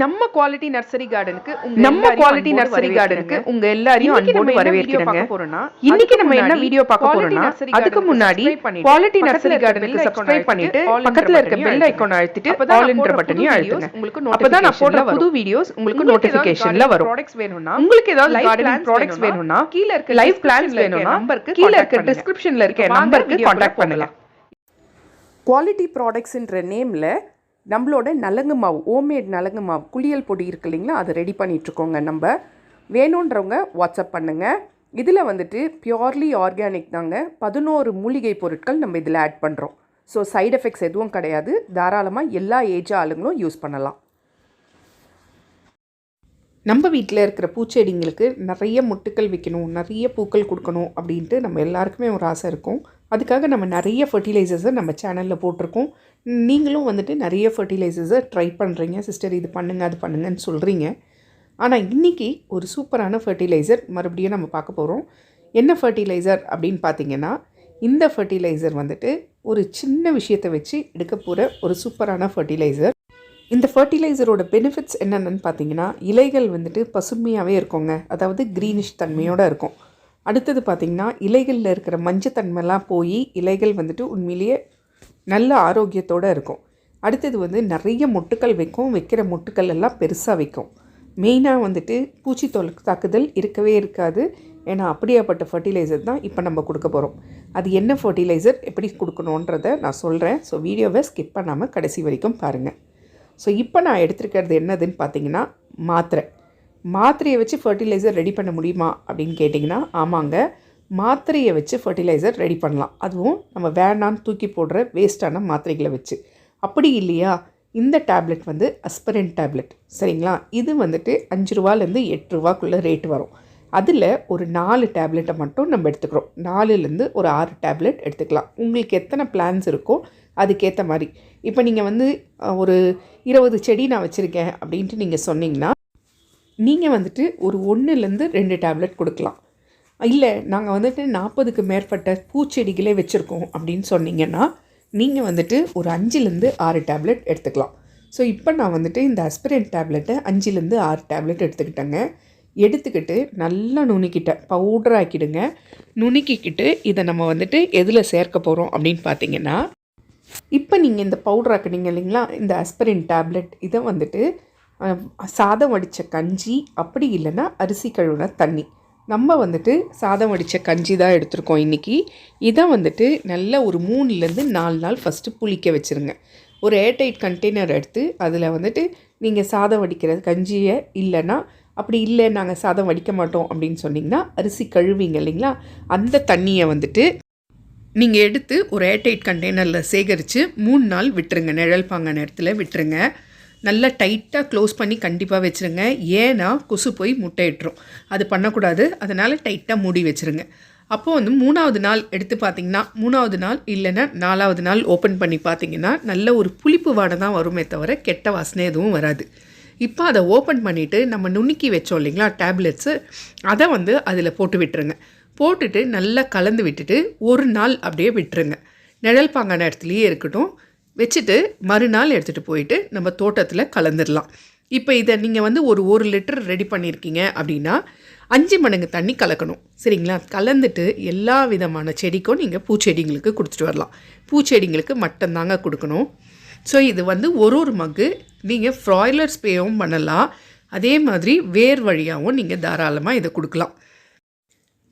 நம்ம quality nursery கார்டனுக்கு உங்க நம்ம எல்லாரையும் குவாலிட்டி அன்போடு நர்சரி கார்டனுக்கு வரவேற்கிறேங்க. உங்க எல்லாரையும் இன்னைக்கு அன்போடு நம்ம என்ன வீடியோ வரவேற்கிறேங்க இன்னைக்கு அதுக்கு நம்ம என்ன முன்னாடி வீடியோ பார்க்க quality போறோம்னா nursery அதுக்கு முன்னாடி குவாலிட்டி நர்சரி கார்டனுக்கு சப்ஸ்கிரைப் பண்ணிட்டு பக்கத்துல இருக்க பெல் ஐக்கான் அழுத்திட்டு அப்பதான் ஆல் என்ற பட்டனையும் அழுத்துங்க உங்களுக்கு அப்பதான் நான் போடுற புது. வீடியோஸ் உங்களுக்கு நோட்டிபிகேஷன்ல வரும் products வேணும்னா, உங்களுக்கு ஏதாவது plants ப்ராடக்ட்ஸ் வேணும்னா, கீழ இருக்க லைவ் பிளான்ஸ் வேணும்னா number-க்கு கீழ contact இருக்க. டிஸ்கிரிப்ஷன்ல இருக்க நம்பருக்கு பண்ணுங்க போகலாம். குவாலிட்டி ப்ராடக்ட்ஸ்ன்ற நேமில் நம்மளோட நலங்கு மாவு ஹோம்மேட் நலங்கு மாவு குளியல் பொடி இருக்கு இல்லைங்களா? அதை ரெடி பண்ணிகிட்ருக்கோங்க நம்ம. வேணுன்றவங்க வாட்ஸ்அப் பண்ணுங்கள் இதில் வந்துட்டு பியோர்லி ஆர்கானிக் தாங்க. பதினோரு மூலிகை பொருட்கள் நம்ம இதில் ஆட் பண்ணுறோம் ஸோ சைடு எஃபெக்ட்ஸ் எதுவும் கிடையாது. தாராளமாக எல்லா ஏஜ் ஆளுங்களும் யூஸ் பண்ணலாம். நம்ம வீட்டில் இருக்கிற பூச்செடிங்களுக்கு நிறைய முட்டுக்கள் வைக்கணும் நிறைய பூக்கள் கொடுக்கணும் அப்படின்ட்டு நம்ம எல்லாருக்குமே ஒரு ஆசை இருக்கும். அதுக்காக நம்ம நிறைய ஃபர்டிலைசர்ஸை நம்ம சேனலில் போட்டிருக்கோம். நீங்களும் வந்துட்டு நிறைய ஃபர்டிலைசர்ஸை ட்ரை பண்ணுறீங்க சிஸ்டர் இது பண்ணுங்கள் அது பண்ணுங்கன்னு சொல்கிறீங்க ஆனால் இன்றைக்கி ஒரு சூப்பரான ஃபர்டிலைசர் மறுபடியும் நம்ம பார்க்க போகிறோம் என்ன ஃபர்டிலைசர் அப்படின்னு பார்த்தீங்கன்னா இந்த ஃபர்டிலைசர் வந்துட்டு ஒரு சின்ன விஷயத்தை வச்சு எடுக்க போகிற ஒரு சூப்பரான ஃபர்டிலைசர் இந்த ஃபர்டிலைசரோட பெனிஃபிட்ஸ் என்னென்னு பார்த்தீங்கன்னா இலைகள் வந்துட்டு பசுமையாகவே இருக்குங்க. அதாவது க்ரீனிஷ் தன்மையோடு இருக்கும். அடுத்தது பார்த்திங்கன்னா இலைகளில் இருக்கிற மஞ்சத்தன்மைலாம் போய் இலைகள் வந்துட்டு உண்மையிலேயே நல்ல ஆரோக்கியத்தோடு இருக்கும். அடுத்தது வந்து நிறைய மொட்டுக்கள் வைக்கும் வைக்கிற மொட்டுக்கள் எல்லாம் பெருசாக வைக்கும். மெயினாக வந்துட்டு பூச்சி தொல் தாக்குதல் இருக்கவே இருக்காது. ஏன்னா அப்படியாப்பட்ட ஃபர்டிலைசர் தான் இப்போ நம்ம கொடுக்க போகிறோம் அது என்ன ஃபர்டிலைசர் எப்படி கொடுக்கணுன்றத நான் சொல்கிறேன் ஸோ வீடியோவை ஸ்கிப் பண்ணாமல் கடைசி வரைக்கும் பாருங்கள் ஸோ இப்போ நான் எடுத்துருக்கிறது என்னதுன்னு பார்த்தீங்கன்னா மாத்திரை. மாத்திரையை வச்சு ஃபர்டிலைசர் ரெடி பண்ண முடியுமா அப்படின்னு கேட்டிங்கன்னா ஆமாங்க. மாத்திரையை வச்சு ஃபர்டிலைசர் ரெடி பண்ணலாம். அதுவும் நம்ம வேணான்னு தூக்கி போடுற வேஸ்ட்டான மாத்திரைகளை வச்சு. அப்படி இல்லையா? இந்த டேப்லெட் வந்து அஸ்பரன் டேப்லெட் சரிங்களா? இது வந்துட்டு அஞ்சு ரூபாலேருந்து எட்டு ரூபாக்குள்ளே ரேட் வரும். அதில் ஒரு நாலு டேப்லெட்டை மட்டும் நம்ம எடுத்துக்கிறோம். நாலுலேருந்து ஒரு ஆறு டேப்லெட் எடுத்துக்கலாம். உங்களுக்கு எத்தனை பிளான்ஸ் இருக்கோ அதுக்கேற்ற மாதிரி. இப்போ நீங்கள் வந்து ஒரு இருபது செடி நான் வச்சுருக்கேன் அப்படின்ட்டு நீங்கள் சொன்னீங்கன்னா நீங்கள் வந்துட்டு ஒரு ஒன்றுலேருந்து ரெண்டு டேப்லெட் கொடுக்கலாம். இல்லை நாங்கள் வந்துட்டு நாற்பதுக்கு மேற்பட்ட பூச்செடிகளே வச்சுருக்கோம் அப்படின்னு சொன்னீங்கன்னா நீங்கள் வந்துட்டு ஒரு அஞ்சுலேருந்து ஆறு டேப்லெட் எடுத்துக்கலாம். ஸோ இப்போ நான் வந்துட்டு இந்த அஸ்பிரின் டேப்லெட்டை அஞ்சுலேருந்து ஆறு டேப்லெட் எடுத்துக்கிட்டேங்க. எடுத்துக்கிட்டு நல்லா நுணுக்கிட்டேன் பவுடர் ஆக்கிடுங்க. நுணுக்கிக்கிட்டு இதை நம்ம வந்துட்டு எதில் சேர்க்க போகிறோம் அப்படின்னு பார்த்தீங்கன்னா இப்போ நீங்கள் இந்த பவுடர் ஆக்கினீங்க இல்லைங்களா? இந்த அஸ்பிரின் டேப்லெட் இதை வந்துட்டு சாதம் வடித்த கஞ்சி அப்படி இல்லைன்னா அரிசி கழுவுன தண்ணி. நம்ம வந்துட்டு சாதம் வடித்த கஞ்சி தான் எடுத்திருக்கோம் இன்றைக்கி இதை வந்துட்டு நல்ல ஒரு மூணுலேருந்து நாலு நாள் ஃபஸ்ட்டு புளிக்க வச்சுருங்க. ஒரு ஏர்டைட் கண்டெய்னர் எடுத்து அதில் வந்துட்டு நீங்கள் சாதம் வடிக்கிற கஞ்சியை இல்லைன்னா அப்படி இல்லை நாங்கள் சாதம் வடிக்க மாட்டோம் அப்படின்னு சொன்னிங்கன்னா அரிசி கழுவிங்க இல்லைங்களா? அந்த தண்ணியை வந்துட்டு நீங்கள் எடுத்து ஒரு ஏர்டைட் கண்டெய்னரில் சேகரித்து மூணு நாள் விட்டுருங்க. நிழல் பாங்க நேரத்தில் விட்டுருங்க. நல்லா டைட்டாக க்ளோஸ் பண்ணி கண்டிப்பாக வச்சுருங்க. ஏன்னா கொசு போய் முட்டையிட்டுரும். அது பண்ணக்கூடாது. அதனால் டைட்டாக மூடி வச்சுருங்க. அப்போது வந்து மூணாவது நாள் எடுத்து பார்த்தீங்கன்னா மூணாவது நாள் இல்லைன்னா நாலாவது நாள் ஓப்பன் பண்ணி பார்த்தீங்கன்னா நல்ல ஒரு புளிப்பு வாடை தான் வருமே தவிர கெட்ட வாசனை எதுவும் வராது. இப்போ அதை ஓப்பன் பண்ணிவிட்டு நம்ம நுணுக்கி வச்சோம் இல்லைங்களா டேப்லெட்ஸு. அதை வந்து அதில் போட்டு விட்டுருங்க. போட்டுட்டு நல்லா கலந்து விட்டுட்டு ஒரு நாள் அப்படியே விட்டுருங்க. நிழல் பாங்கான இடத்துலையே இருக்கட்டும். வச்சுட்டு மறுநாள் எடுத்துகிட்டு போயிட்டு நம்ம தோட்டத்தில் கலந்துடலாம் இப்போ இதை நீங்கள் வந்து ஒரு ஒரு லிட்டர் ரெடி பண்ணியிருக்கீங்க அப்படின்னா அஞ்சு மடங்கு தண்ணி கலக்கணும். சரிங்களா? கலந்துட்டு எல்லா விதமான செடிக்கும் நீங்கள் பூச்செடிங்களுக்கு கொடுத்துட்டு வரலாம். பூச்செடிங்களுக்கு மட்டும்தாங்க கொடுக்கணும். ஸோ இது வந்து ஒரு ஒரு மக்கு நீங்கள் ஃப்ராய்லர் ஸ்ப்ரேவும் பண்ணலாம். அதே மாதிரி வேர் வழியாகவும் நீங்கள் தாராளமாக இதை கொடுக்கலாம்.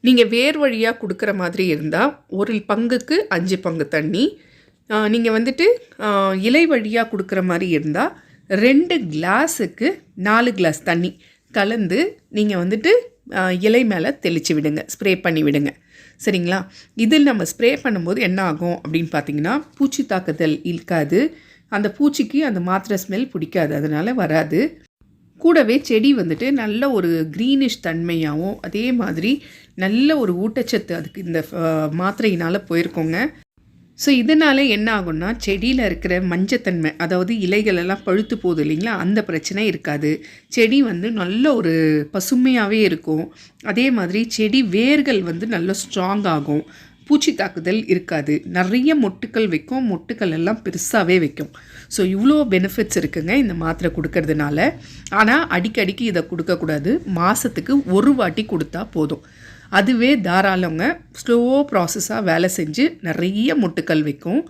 நீங்கள் வேர் வழியாக கொடுக்குற மாதிரி இருந்தால் ஒரு பங்குக்கு அஞ்சு பங்கு தண்ணி நீங்கள் வந்துட்டு இலை வழியாக கொடுக்குற மாதிரி இருந்தால் ரெண்டு கிளாஸுக்கு நாலு கிளாஸ் தண்ணி கலந்து நீங்கள் வந்துட்டு இலை மேலே தெளித்து விடுங்க ஸ்ப்ரே பண்ணி விடுங்க. சரிங்களா? இதில் நம்ம ஸ்ப்ரே பண்ணும்போது என்ன ஆகும் அப்படின்னு பார்த்தீங்கன்னா பூச்சி தாக்குதல் இருக்காது. அந்த பூச்சிக்கு அந்த மாத்திரை ஸ்மெல் பிடிக்காது அதனால் வராது. கூடவே செடி வந்துட்டு நல்ல ஒரு க்ரீனிஷ் தன்மையாகவும் அதே மாதிரி நல்ல ஒரு ஊட்டச்சத்து அதுக்கு இந்த மாத்திரையினால் போயிருக்கோங்க. ஸோ இதனால் என்ன ஆகும்னா செடியில் இருக்கிற மஞ்சத்தன்மை அதாவது இலைகள் எல்லாம் பழுத்து போகுது இல்லைங்களா? அந்த பிரச்சனை இருக்காது. செடி வந்து நல்ல ஒரு பசுமையாகவே இருக்கும். அதே மாதிரி செடி வேர்கள் வந்து நல்ல ஸ்ட்ராங் ஆகும். பூச்சி தாக்குதல் இருக்காது. நிறைய மொட்டுக்கள் வைக்கும். மொட்டுக்கள் எல்லாம் பெருசாகவே வைக்கும். ஸோ இவ்வளோ பெனிஃபிட்ஸ் இருக்குங்க இந்த மாத்திரை கொடுக்கறதுனால. ஆனால் அடிக்கடிக்கு இதை கொடுக்கக்கூடாது. மாதத்துக்கு ஒரு வாட்டி கொடுத்தா போதும். அதுவே தாராளங்க. ஸ்லோ ப்ராசஸாக வேலை செஞ்சு நிறைய முட்டுக்கள் வைக்கும்.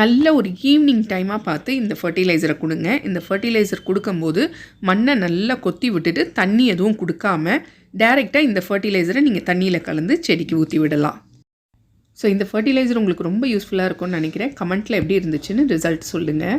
நல்ல ஒரு ஈவினிங் டைமாக பார்த்து இந்த ஃபர்டிலைசரை கொடுங்க. இந்த ஃபர்டிலைசர் கொடுக்கும்போது மண்ணை நல்லா கொத்தி விட்டுட்டு தண்ணி எதுவும் கொடுக்காம டைரெக்டாக இந்த ஃபர்டிலைசரை நீங்கள் தண்ணியில் கலந்து செடிக்கு ஊற்றி விடலாம். ஸோ இந்த ஃபர்டிலைசர் உங்களுக்கு ரொம்ப யூஸ்ஃபுல்லாக இருக்கும்னு நினைக்கிறேன். கமெண்ட்டில் எப்படி இருந்துச்சுன்னு ரிசல்ட் சொல்லுங்கள்